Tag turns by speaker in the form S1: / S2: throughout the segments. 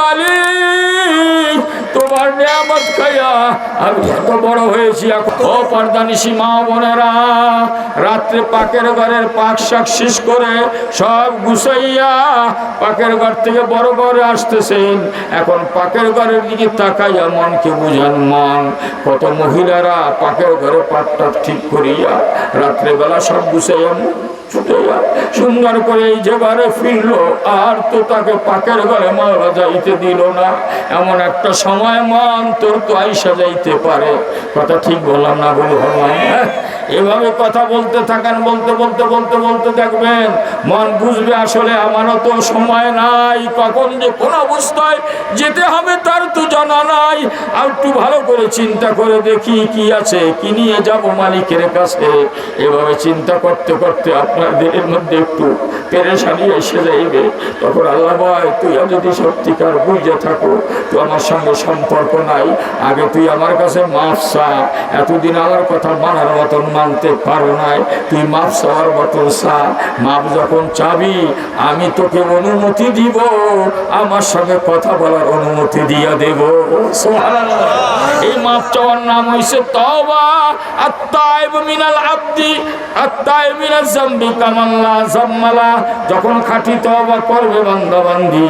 S1: মালিক, তোমার নিয়ামত খাইয়া আমি এত বড় হয়েছি ও পর্দানিসি মা বোনেরা, রাত্রে পাকের ঘরের পাক শাক শেষ করে সব গুছাইয়া পাকের ঘর থেকে বড় ঘরে আসতেছেন। এখন পাকের ঘরের দিকে তাকাইয়া মনকে বুঝান মন। কত মহিলারা পাকের ঘরে পাটটা ঠিক করিয়া রাত্রেবেলা সব গুছাইয়া সুন্দর করে এই যে ঘরে ফিরলো, আর তো তাকে পাকের ঘরে মারা যাইতে দিল না। এমন একটা সময় মান তোর তো আইসা যাইতে পারে। কথা ঠিক বললাম না বলে হ্যাঁ? এভাবে কথা বলতে থাকেন, বলতে বলতে বলতে বলতে দেখবেন মন বুঝবে আসলে আমারও তো সময় নাই। কখন যে কোন অবস্থায় যেতে হবে তার তো জানা নাই। আর একটু ভালো করে চিন্তা করে দেখি কি আছে, কি নিয়ে যাব মালিকের কাছে। এভাবে চিন্তা করতে করতে আপনাদের মধ্যে একটু পেরেশানি এসে যাইবে, তখন আল্লাহ ভাই তুই যদি সত্যিকার বুঝে থাকো তো আমার সঙ্গে সম্পর্ক নাই, আগে তুই আমার কাছে মাফ চা। এতদিন আমার কথা মানার মতন মানতে পারো নাই, তুই মাফ চাওয়ার মতন চা। মাপ যখন চাবি, আমি তোকে অনুমতি দিব, আমার সঙ্গে কথা বলার অনুমতি দিয়ে দেব। এই মাপ চাওয়ার নাম হইছে তওবা। আত্তাইব মিনাল আব্দি, আত্তাইব মিনাল জামবি। কামাল্লা, জাম্মালা, যখন খাঁটি তওবা করবে বান্দা বান্দি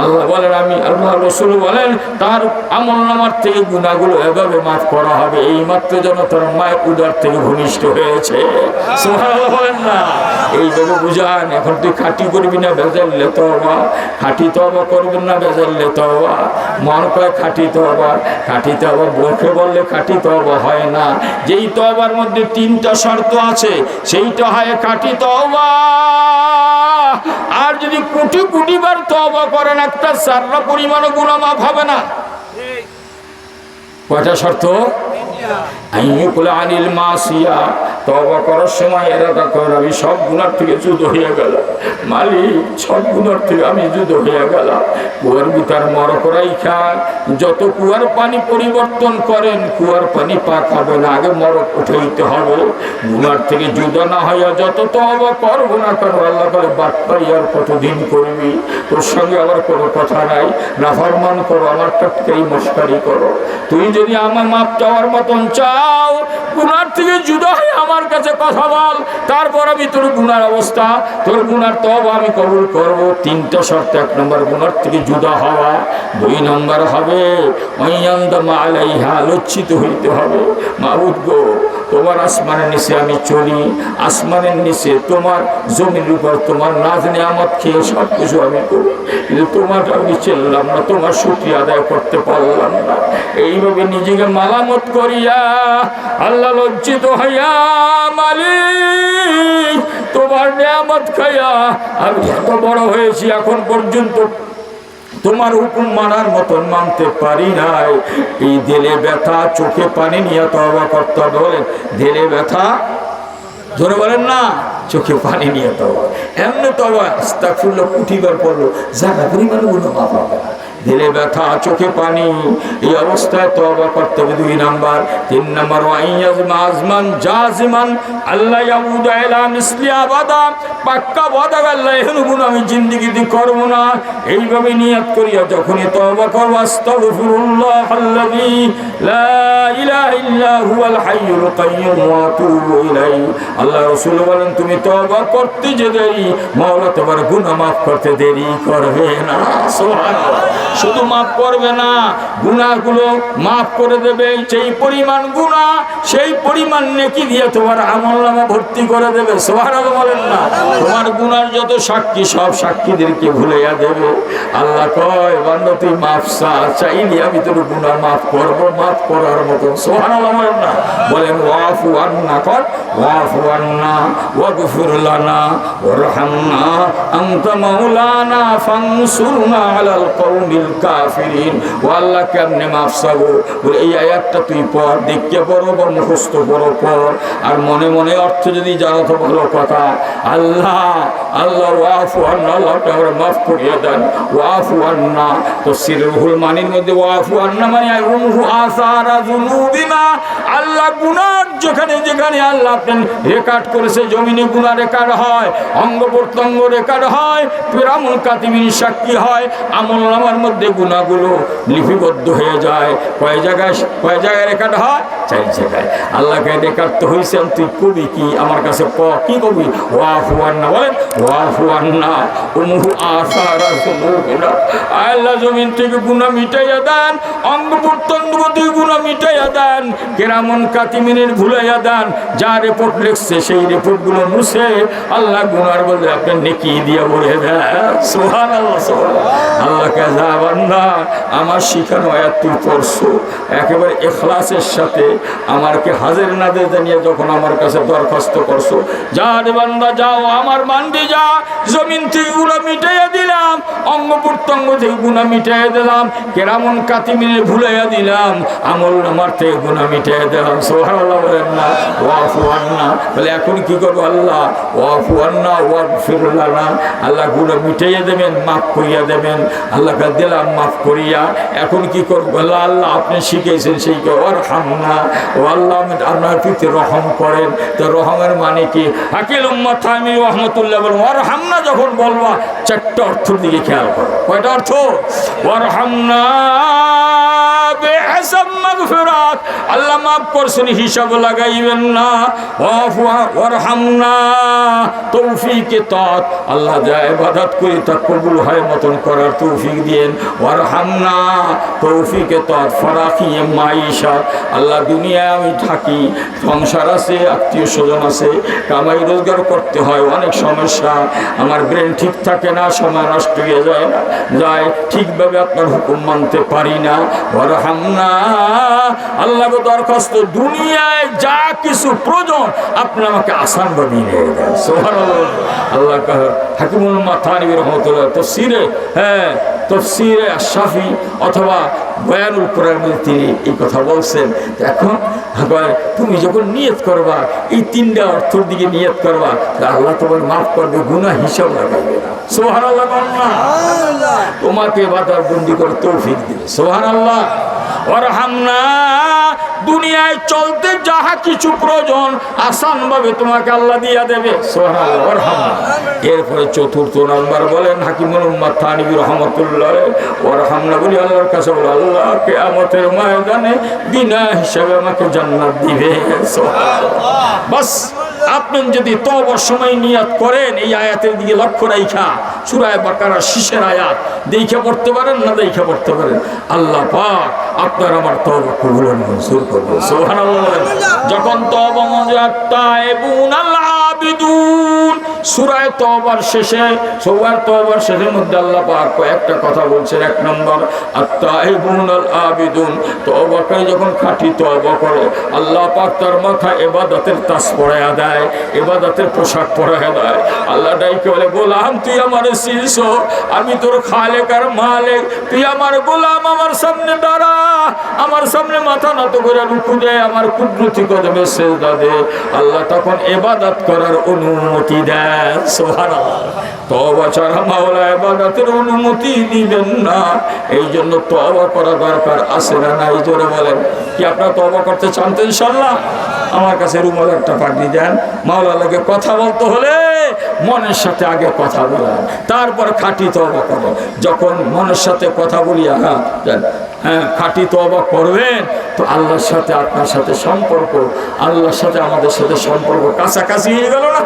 S1: আল্লাহ বলেন, আমি আল্লাহ রসুল বলেন, তার আমল নামার থেকে গুণাগুলো এভাবে মাফ করা হবে। এই মাত্র যেন তার মায়ের উদার থেকে ঘনিষ্ঠ হয়েছে। বলেন না। এইভাবে বুঝান, এখন তুই খাঁটি করবি না, ভেজাল্লে তওবা। খাঁটি তওবা করবেন না, ভেজাল্লে তওবা। মন কয় খাঁটি তওবা খাঁটি তওবা মুখে বললে খাঁটি তওবা হয় না। যেই তওবার মধ্যে তিনটা শর্ত আছে, সেইটা হয় খাঁটি তওবা। আর যদি কোটি কোটি বার তওবা করেন একটা সাররা পরিমাণ গুণা মাফ হবে না। কয়টা শর্ত? আনিল মাসিয়া সময় কর আমি সব গুণার থেকে যুদ্ধ হয়ে সব গুণার থেকে আমি যুদ্ধ হয়ে কুয়ার যত কুয়ার পানি পরিবর্তন করেন, কুয়ার পানি পাক হবে না, আগে মরক উঠাইতে হবে। গুণার থেকে যুদ্ধ না হইয়া যত তওবা করব না করব, আল্লাহ করে বার্তাই আর কতদিন করবি? তোর সঙ্গে আবার কোনো কথা নাই। না নাফরমান করো আমার টাটকাই মস্কারি করো। তুই যদি আমার মাপ চাওয়ার মতন চাও গুনার থেকে জুদা হয়ে আমার কাছে কথা বল, তারপর আমি তোর গুনার অবস্থা, তোর গুনার তব আমি কবুল করব। তিনটা শর্ত, এক নম্বর, গুনার থেকে জুদা হওয়া, দুই নম্বর হবে আলাইহা লচ্ছিত হইতে হবে। মাবুদ গো তোমার আসমানের নিচে আমি চলি, আসমানের নিচে তোমার জমির উপর তোমার নাজ নিয়ামত খেয়ে সব কিছু আমি করি। কিন্তু তোমার আমি চেললাম না, তোমার শুক্রিয়া আদায় করতে পারলাম না। এইভাবে নিজেকে মালামত করিয়া আল্লাহ লজ্জিত হইয়া, মালিক, তোমার নিয়ামত খাইয়া আমি এত বড় হয়েছি এখন পর্যন্ত। তোমার হুকুম মানার মতন মানতে পারি নাই। এই দিলে ব্যথা, চোখে পানি নিয়ে তবা করতে হবে বলেন। দিলে ব্যথা ধরে বলেন না, চোখে পানি নিয়ে তবা এমনি তবা কুঠিবার পড়ল জায়গা পরিমাণগুলো মাফা হবে না। দিলে ব্যথা, চোখে পানি, এই অবস্থায় তবা করতে হবে দুই নাম্বার। তিন নাম্বার আজমান জাজিমান আল্লাহ ইয়াউদা ইলা মিসলি আবাদা, পাক্কা ওয়াদা আল্লাহ এখন গুণ আমি জিন্দেগিতে করব না। এইভাবে নিয়ত করিয়া যখনই তওবা করব, আস্তাগফিরুল্লাহ আল্লাযী লা ইলাহা ইল্লা হুয়াল হাইয়ুল কাইয়্যুম ওয়া আতুবু ইলাইহি। আল্লাহ রাসূল বলেন, তুমি তওবা করতে যে দেরি, মাওলা তোমার গুনাহ মাফ করতে দেরি করবে না। সুবহানাল্লাহ। শুধু মাফ করবে না গুণাগুলো মাফ করে দেবে। সেই পরিমাণ গুনাহ, সেই পরিমাণ নেকি দিয়ে তোমার আমল নামা ভর্তি করে দেবে। সুবহানাল্লাহ বলেন না। তোমার গুণার যত সাক্ষী, সব সাক্ষীদেরকে ভুলাইয়া দেবে। আল্লাহ কয়, বান্দা, তুই মাফ চা, চাইলি আমি তোর গুনাহ মাফ করব, মাফ করার মতো সুবহানাল্লাহ বলেন না। বলেন, ওয়াফু আন্না কর ওয়াফু আন্না, ওয়াগফির লানা, ওয়ারহামনা, আনতা মাওলানা, ফানসুরনা আলাল কওমিল কাফিরিন। ও আল্লাহ কেমনে মাফ চাবো? বলে, এই আয়াতটা তুই পড়, দেখতে পড়ো বা মুখস্থ পড়ো পড় আর মনে মনে অর্থ যদি জানো তো ভালো কথা, আল্লাহ আল্লাহ ওয়াফু আন্না আল্লাহকে আমরা মাফ করিয়ে দেন। ওয়াফু আন্না তো সিরহুল মানির মধ্যে ওয়াফু আন্না মানে আসারা জুনুবিনা আল্লাহ গুনার যেখানে যেখানে আল্লাহ আপনি রেকর্ড করেছে জমিনে গুণা রেকর্ড হয়, অঙ্গ প্রত্যঙ্গ রেকর্ড হয়, পিরামুল কাতিবিন সাক্ষী হয়, আমল নামার মধ্যে মধ্যে গুণাগুলো লিপিবদ্ধ হয়ে যায়। কয় জায়গায় কয় জায়গায় রেকর্ড হয়? চার জায়গায়। আল্লাহকে রেকর্ড তো হয়েছেন তুই কবি কি? আমার কাছে ক, কি কবি? ওয়া ফুয়ান্না বলেন ওয়া ফুয়ান্না আল্লাহ জমিন থেকে গুণা মিটাইয়া দেন অঙ্গ প্রত্যঙ্গ থেকে গুণা মিটাইয়া দেন, কেরামন কাতিমিনের ভুলাইয়া দেন, যা রিপোর্ট লিখছে সেই রিপোর্টগুলো মুছে আল্লাহ গুনার বলে আপনি নেকি দিয়ে বলে দেন। সোহান আল্লাহ আল্লাহকে যা বান্দা আমার শিখানো আয়াত তুই একেবারে এখলাসের সাথে আমারকে হাজির নাদের জানিয়ে যখন আমার কাছে দরখাস্ত করছ, যা রে যাও, আমার বান্দি, যা, জমিন থেকে গুণা মিটাইয়া দিলাম, অঙ্গ প্রত্যঙ্গ থেকে গুণা মিটাইয়া দিলাম, কেরামন কাতিমিনে ভুলাইয়া দিলাম, আমল আমার থেকে গুণা মিটাইয়া দিলাম। সোহান আল্লাহ না, ওয়াফু আন্না। বলে, এখন কি করব আল্লাহ? ওয়াফু আন্না ওয়াফ ফিরুল্লাহ না আল্লাহগুলো মিটাইয়া দেবেন, মাফ করিয়া দেবেন। আল্লাহকে দিলাম মাফ করিয়া। এখন কি করব? আল্লাহ আল্লাহ, আপনি শিখেছেন সেই ওর হামনা ও আল্লাহ আপনার প্রতি রহম করেন। তো রহমের মানে কি? হাকিল উম্মত থামি রহমতুল্লাহ বলব ওর হামনা যখন বলবা, চারটা অর্থের দিকে খেয়াল করো। কয়টা অর্থ? ওর হামনা আল্লাহ মাফ করছেন, হিসাব লাগাইবেন না। তৌফিকে তত আল্লাহ যা ইবাদত করি, তা কবুল হয়, মতন করার তৌফিক দিয়েন। ওয়ারহামনা, তৌফিকে ফরাকিয়ে মাইশা। আল্লাহ দুনিয়ায় আমি থাকি, সংসার আছে, আত্মীয় স্বজন আছে, কামাই রোজগার করতে হয়, অনেক সমস্যা। আমার ব্রেন ঠিক থাকে না, সময় নষ্ট হয়ে যায় যায় ঠিকভাবে আপনার হুকুম মানতে পারি না। ওয়ারহামনা দরখাস্ত, দুনিয়ায় যা কিছু প্রয়োজন, আপনি আমাকে আসান বানিয়ে নিয়ে দেন সোহান আল্লাহ হাকিমুল মাথানি রহমতুল্লাহ হ্যাঁ তফসিরে আশাফি অথবা বয়ানুল কোরআন তিনি এই কথা বলছেন। এখন আবার তুমি যখন নিয়ত করবা এই তিনটা অর্থর দিকে নিয়ত করবা আল্লাহ তোমার মাফ করবে গুণা হিসাব লাগাইবে। না। সোহান আল্লাহ তোমাকে বাতার বন্দি করে তৌফিক দিবে সোহান আল্লাহ দুনিয়ায় চলতে যাহা কিছু প্রয়োজন আসান ভাবে তোমাকে আল্লাহ দিয়া দেবে। এরপরে চতুর্থ নাম্বার বলেন হাকিমুল উম্মাদ থানিবি রহমতুল্লাহ ওরহামনা বলি আল্লাহর কাছে বলো আল্লাহ কেয়ামতের ময়দানে বিনা হিসাবে আমাকে জান্নাত দিবে। বাস। আপনি যদি তবর সময় নিয়াত করেন, এই আয়াতের দিকে লক্ষ্য রাইখা। সুরায় বাকারা শীষের আয়াত। দেখে পড়তে পারেন, না দেখে পড়তে পারেন? আল্লাহ পাক আপনার আমার তব কবুল মঞ্জুর করবেন। সোহান যখন তব মঞ্জুর আল্লাহ গোলাম, তুই আমি তোর খালেক আর মালেক। তুই আমার গোলাম, আমার সামনে দাঁড়া, আমার সামনে মাথা নত করে রুকু দেয় আমার কুদরতি কদমে সেজদা দে। আল্লাহ তখন এবাদত করার অনুমতি দেয় অনুমতি দিবেন না। এই জন্য তওবা করা দরকার আছে না নাই জোরে বলেন। কি আপনারা তওবা করতে চান তো ইনশাল্লাহ আমার কাছে রুমাল একটা পাঠিয়ে দেন। মাওলা লাগে কথা বলতে হলে মনের সাথে আগে কথা বলেন। তারপর খাঁটি তবা করেন যখন মনের সাথে কথা হ্যাঁ দেন, হ্যাঁ খাঁটি তবা করবেন। তো আল্লাহর সাথে আপনার সাথে সম্পর্ক, আল্লাহর সাথে আমাদের সাথে সম্পর্ক কাছাকাছি হয়ে গেল না?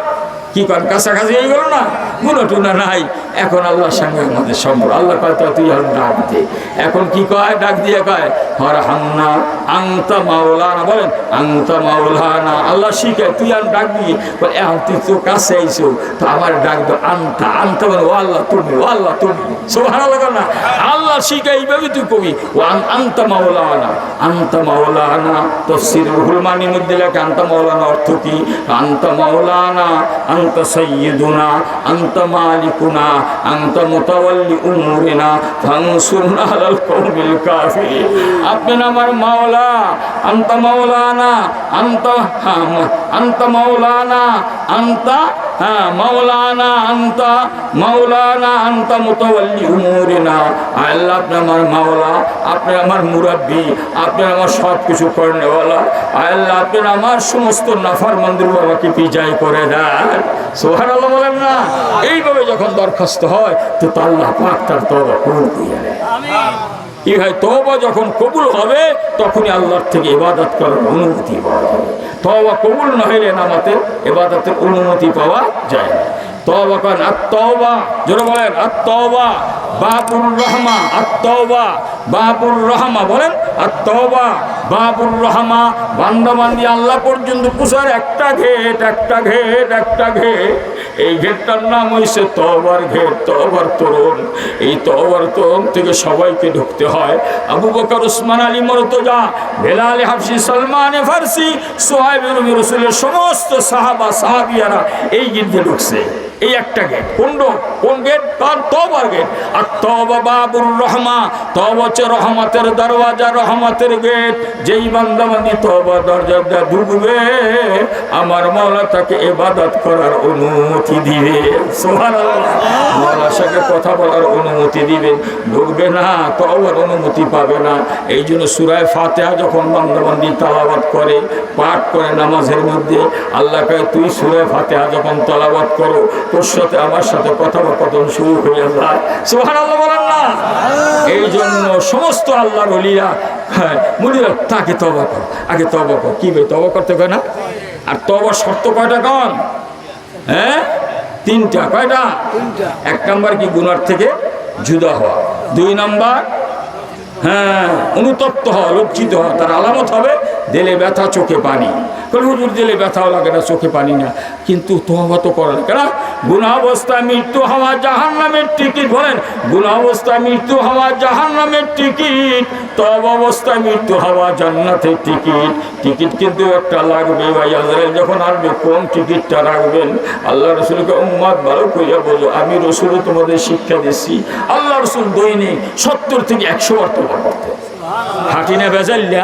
S1: কি করেন কাছাকাছি হয়ে গেল না? গুলো টুনা নাই। এখন আল্লাহর সঙ্গে আমাদের সম্পর্ক আল্লাহ কয় তো তুই আর ডাক দে। এখন কি কয়, ডাক দিয়ে কয়, হর হান্না আংতা মাওলানা। বলেন আংতা মাওলানা। আল্লাহ শিখায় তুই আর ডাক দিয়ে বলে, এখন তুই তো কাছে আইসো তো আমার ডাক দো, আন্তা। আন্তা মানে ও আল্লাহ, তুমি, ও আল্লাহ, তুমি। সোহানা লাগা না। আল্লাহ শিখায় এইভাবে তুই কবি। ও আন্তা মাওলানা। আন্তা মাওলানা। তফসির রুহুল মানির মধ্যে লেখে, আন্তা মাওলানা অর্থ কি? আন্তা মাওলানা। সৈয়দুনা আন্তা মালিকুনা, আন্তা মুতাওয়াল্লি উমুরিনা, ফানসুরনা আলাল কওমিল কাফিরিন। আপনি আমার মাওলা, আন্তা মাওলানা, আন্তা হাম, আন্তা মাওলানা, আন্তা হ্যাঁ মাওলানা আন্তা মাওলানা আন্তা মুতাওয়াল্লি উমুরিনা আল্লাহ আপনি আমার মাওলা আপনি আমার মুরাব্বি আপনি আমার সব কিছু করেনেওয়ালা আল্লাহ আপনি আমার সমস্ত নাফার মন্দির বাবাকে পিজাই করে দেন সোহার আল্লাহ বলেন না এইভাবে যখন দরখাস্ত হয় তো তা আল্লাহ পাক তার তবা কবুল করিয়া নেয়। কি তবা যখন কবুল হবে, তখনই আল্লাহর থেকে ইবাদত করার অনুমতি পাওয়া যাবে। তবা কবুল না হইলে নামাতে এবাদতের অনুমতি পাওয়া যায় না। তবা করেন আত্মবা যেন বলেন আত্মবা বাবুর রহমা আত্মবা বাবুর রহমা, বলেন আত্মবা বাবুর রহমা, বান্দাবান্দি আল্লাহ পর্যন্ত পুষার একটা ঘেট একটা ঘেট একটা ঘেট। এই ঘেটটার নাম হয়েছে তবার ঘেট তবার তরুণ। এই তবার তরুণ থেকে সবাইকে ঢুকতে হয়। আবু বকর, উসমান আলী মরতজা, বেলাল হাফসি, সালমান ফার্সি, সোহাইব রসুলের সমস্ত সাহাবা, সাহাবিয়ারা এই গির্জে ঢুকছে। এই একটা গেট কোন কোন গেট তার তবার গেট আর আমার তাকে এবাদত করার অনুমতি দিবে। কথা বলার অনুমতি দিবে। ঢুকবে না অনুমতি পাবে না। এই জন্য সুরায় ফাতেহা যখন বান্দাবান্দি তালাবাদ করে, পাঠ করে নামাজের মধ্যে, আল্লাহ কয়, তুই সুরায় ফাতেহা যখন তালাবাদ করো, তোর সাথে, আমার সাথে কথা কথোপকথন শুরু হয়ে যায়। সোহান আল্লাহ বলেন না? এই জন্য সমস্ত আল্লাহর অলিয়া হ্যাঁ মুনিরা তাকে তবা কর। আগে তবা কর। কি ভাই তবা করতে কয় না? আর তবার শর্ত কয়টা কন? হ্যাঁ? তিনটা। কয়টা? এক নাম্বার কি গুনার থেকে জুদা হওয়া। দুই নাম্বার হ্যাঁ অনুতপ্ত হওয়া লজ্জিত হওয়া। তার আলামত হবে দিলে ব্যথা, চোখে পানি। কারণ হুজুর, দিলে ব্যথাও লাগে না, চোখে পানি না। কিন্তু তোহবা তো করা লাগে না। গুণাবস্থায় মৃত্যু হওয়া জাহান নামের টিকিট বলেন। গুণাবস্থায় মৃত্যু হওয়া জাহান নামের টিকিট। তব অবস্থায় মৃত্যু হওয়া জান্নাতের টিকিট। টিকিট কিন্তু একটা লাগবে ভাই আজরাইল যখন আসবে, কোন টিকিটটা রাখবেন? আল্লাহ রসুলকে উম্মাদ ভালো করিয়া বলো, আমি রসুলও তোমাদের শিক্ষা দিচ্ছি আল্লাহ রসুল দৈনিক সত্তর থেকে একশো করতে হাঁটি না বেজাল্লা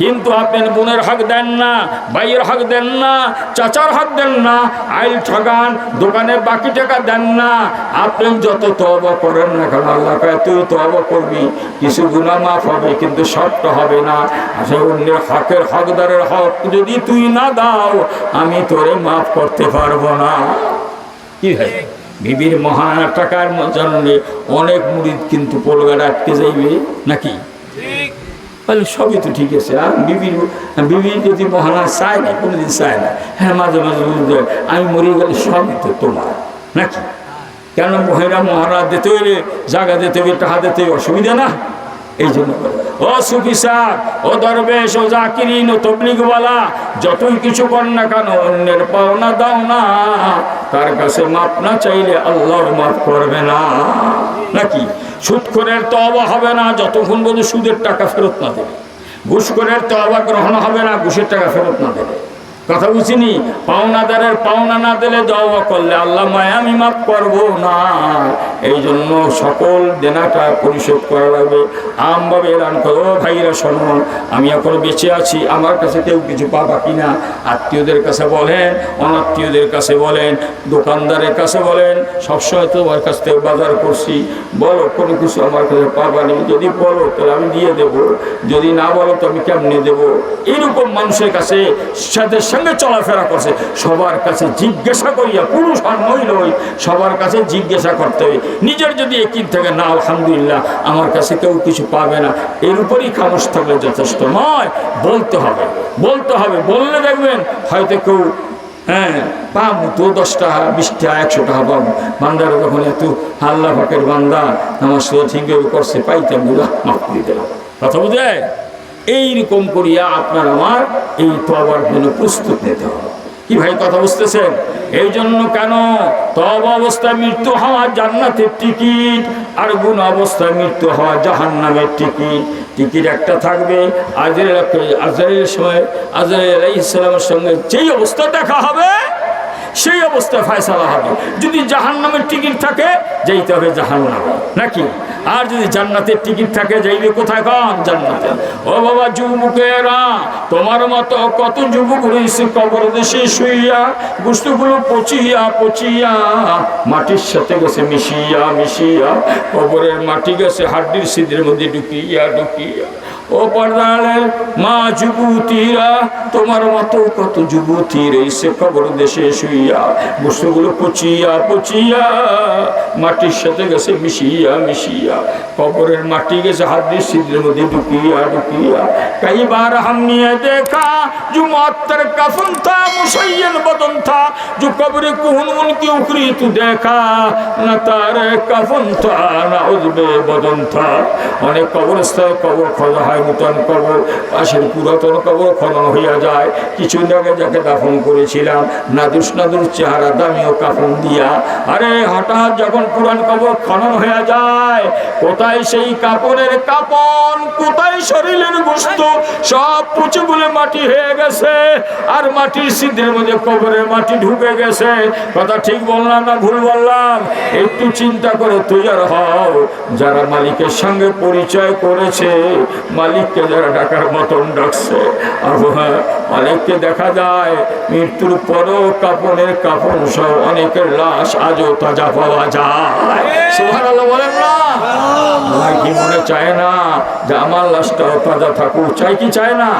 S1: কিন্তু আপনি বোনের হক দেন না, ভাইয়ের হক দেন না, চাচার হক দেন না, আইল ঠগান, দোকানে বাকি টাকা দেন না। আপনি যত তবা করেন না কেন, আল্লাহ কয়, তুই তবা করবি, কিছু গুণা মাফ হবে, কিন্তু শর্ত হবে না। আসলে অন্যের হকের হকদারের হক যদি তুই না দাও, আমি তোরে মাফ করতে পারব না। কি হয় বিবির মহান টাকার জন্য অনেক মুড়িদ কিন্তু পোলগাড়া আটকে যাইবে, নাকি? বলে, সবই তো ঠিক আছে, আর বিবির বিবি যদি মহানা চায় না, কোনোদিন চায় না হ্যাঁ মাঝে মাঝে বুঝতে আমি মরে গেলে সবই তো তোমার, নাকি? কেন মহিলা মহারাজ দিতে হইলে, জায়গা দিতে হইলে, টাকা দিতে অসুবিধা না? এই জন্য ও সুফিসার ও দরবেশ, ও জাকিরিন, ও তবলিগওয়ালা, যতই কিছু কর না কেন, অন্যের পাওনা দাও না, তার কাছে মাপ না চাইলে আল্লাহর মাফ করবে না, নাকি? সুদখোরের তবা হবে না, যতক্ষণ পর্যন্ত সুদের টাকা ফেরত না দেবে। ঘুষখোরের তবা গ্রহণ হবে না, ঘুষের টাকা ফেরত না দেবে। কথা বুঝিনি পাওনাদারের পাওনা না দিলে দওয়া করলে আল্লাহ মায় আমি মাফ করব না। এই জন্য সকল দেনাটা পরিশোধ করা লাগবে। আমভাবে এলান করো ভাইরা শোনো, আমি এখন বেঁচে আছি, আমার কাছে কেউ কিছু পাবা কিনা আত্মীয়দের কাছে বলেন, অনাত্মীয়দের কাছে বলেন, দোকানদারের কাছে বলেন, সবসময় তো আমার কাছ থেকে বাজার করছি। বলো, কোনো কিছু আমার কাছে পাবা নেই। যদি বলো, তাহলে আমি দিয়ে দেব। যদি না বলো, তো আমি কেমনে দেবো? এরকম মানুষের কাছে সাথে সঙ্গে চলাফেরা করছে। সবার কাছে জিজ্ঞাসা করিয়া পুরুষ আর মহিলা সবার কাছে জিজ্ঞাসা করতে হবে নিজের যদি একই থেকে, না, আলহামদুলিল্লাহ, আমার কাছে কেউ কিছু পাবে না। এর উপরই খামোশ থাকলে যথেষ্ট। নয়, বলতে হবে। বলতে হবে। বললে দেখবেন হয়তো কেউ হ্যাঁ পাবো তো দশ টাকা, বিশ টাকা, একশো টাকা পাবো। বান্দারা যখন এত আল্লাহ ফাঁকের বান্দা আমার সাথে ঠিকভাবে করছে পাইতাম মাফ করে দিলাম। কথা বুঝে এইরকম করিয়া আপনার আমার এই তবার জন্য প্রস্তুত নিতে হবে। কি ভাই কথা বুঝতেছেন? এই জন্য কেন তব অবস্থায় মৃত্যু হওয়া জান্নাতের টিকিট আর গুণ অবস্থায় মৃত্যু হওয়া জাহান্নামের টিকিট? টিকিট একটা থাকবে আজরের আজরের সময়, আজরের আলাইসালামের সঙ্গে যেই অবস্থা দেখা হবে সেই অবস্থায় ফয়সালা হবে। যদি জাহান্নামের টিকিট থাকে যেতে হবে জাহান্নামে। নাকি? আর যদি জান্নাতের টিকিট থাকে, যাইবে কোথায় কম জান্নাতে? ও বাবা যুবকেরা, তোমার মতো কত যুবক রয়েছে কবর দেশে শুইয়া বস্তুগুলো পচিয়া পচিয়া, মাটির সাথে গেছে মিশিয়া মিশিয়া, কবরের মাটি গেছে হাড্ডির সিদ্ধের মধ্যে ঢুকিয়া ঢুকিয়া। ও পর্দালের মা যুবতীরা তোমার মতো কত যুবতী রয়েছে কবর দেশে শুইয়া বস্তুগুলো পচিয়া পচিয়া মাটির সাথে গেছে মিশিয়া মিশিয়া কবরের মাটি গেছে হাড্ডির সিদ্ধের মধ্যে ঢুকিয়া ঢুকিয়া कई बार हमने देखा जो मुअत्तर कफन था मुसयन बदन था जो कब्र कुहन उनकी उखरी तू देखा न तारे कफन था न उजबे बदन था অনেক কবরস্থায় কবর খোঁজা হয় নূতন কবর পাশের পুরাতন কবর খনন হইয়া যায়। কিছুদিন আগে যাকে দাফন করেছিলাম, নাদুস নাদুর চেহারা দামিও কাফন দিয়া। আরে, হঠাৎ যখন পুরান কবর খনন হয়ে যায়, কোথায় সেই কাপড়ের কাপন, কোথায় শরীরের গোস্ত সব পুচে বলে মাটি হয়ে গেছে। আর মাটির সিদ্ধের মধ্যে কবরের মাটি ঢুকে গেছে। কথা ঠিক বললাম না ভুল বললাম? একটু চিন্তা করে তুই আর হও। যারা মালিকের সঙ্গে পরিচয় করেছে মালিককে যারা ডাকার মতন ডাকছে আর হ্যাঁ, মালিককে দেখা যায় মৃত্যুর পরও কাপনের কাপন সব অনেকের লাশ আজও তাজা পাওয়া যায়। সুবহানাল্লাহ বলেন না। আমার কি মনে চায় না যে আমার লাশটাও তাজা থাকুক চাই কি চায় না?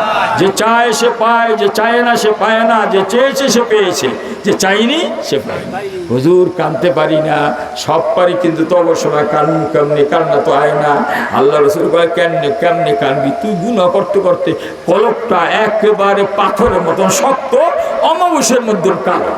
S1: যে চায় সে পায়, যে চায় না সে পায় না। যে চেয়েছে সে পেয়েছে। যে চাইনি সে পায় হুজুর, কানতে পারি না। সব পারি, কিন্তু তো অবশ্য কান কেমনি? কান্না তো আয় না। আল্লাহ রসুল কয় কেমনে কেমনে কানবি? তুই গুণা করতে করতে কলকটা একেবারে পাথরের মতন শক্ত, অমাবস্যের মধ্যে কানা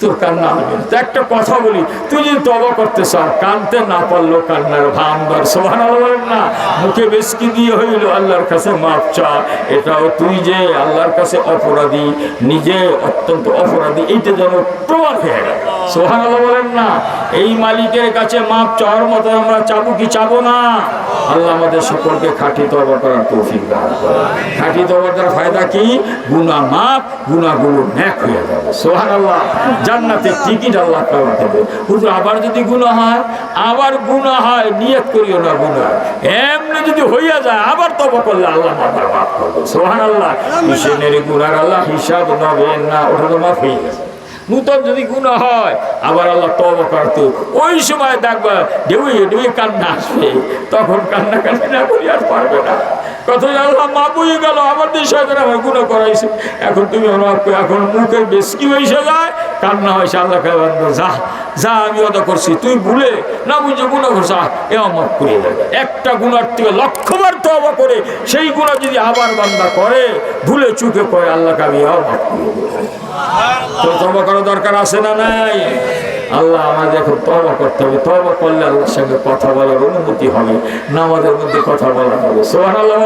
S1: তোর কান্না। তো একটা কথা বলি, তুই যদি তবা করতে চাও কানতে না পারল কান্নার ভাঙবার সোহান বলেন না, মুখে বেশকি দিয়ে হইল আল্লাহর কাছে মাপ চা। এটাও তুই যে আল্লাহর কাছে অপরাধী, নিজে অত্যন্ত অপরাধী, এইটা যেন প্রমাণ হয়ে গেল সোহান বলেন না এই মালিকের কাছে মাপ চাওয়ার মতো আমরা চাবো কি চাবো না? আল্লাহ আমাদের সকলকে খাঁটি তবা করার তৌফিক দান খাঁটি তবার দ্বারা ফায়দা কি? গুণা মাপ গুণাগুলো ন্যাক হয়ে যাবে। সোহান আল্লাহ জান্নাতের টিকিট আল্লাহ পাওয়া দেবে। হুজুর আবার যদি গুণা হয়? আবার গুণা হয় নিয়ত করিও না গুণা এমনি যদি হইয়া যায় আবার তবা করলে আল্লাহ মাথা মাফ করবে। সোহান আল্লাহ। হিসেনের গুণার আল্লাহ হিসাব নবেন না ওটা তো মাফ হয়ে গেছে। নূতন যদি গুণা হয়, আবার আল্লাহ তবা করতো। ওই সময় দেখবা ঢেউয়ে ঢেউয়ে কান্না আসবে। তখন কান্না কান্না না করি আর পারবে না। কত আল্লাহ মাপুই গেল আমার গুণা করাইছে। এখন তুমি আমার এখন কি হয়েছে যায়, কান্না হয়েছে আল্লাহ যা যা আমি করছি, তুই ভুলে না গুণা এ আমার করে একটা গুণার থেকে লক্ষবার তবা করে, সেই গুণা যদি আবার বান্দা করে, ভুলে চুকে করে আল্লাহকে আমি আমার করে তো তবা করার দরকার আছে না নাই? আল্লাহ আমাদের এখন তবা করতে হবে। তবা করলে আল্লাহর সঙ্গে কথা বলার অনুমতি হবে। নামাজের মধ্যে কথা বলা হবে। সোহান আল্লাহ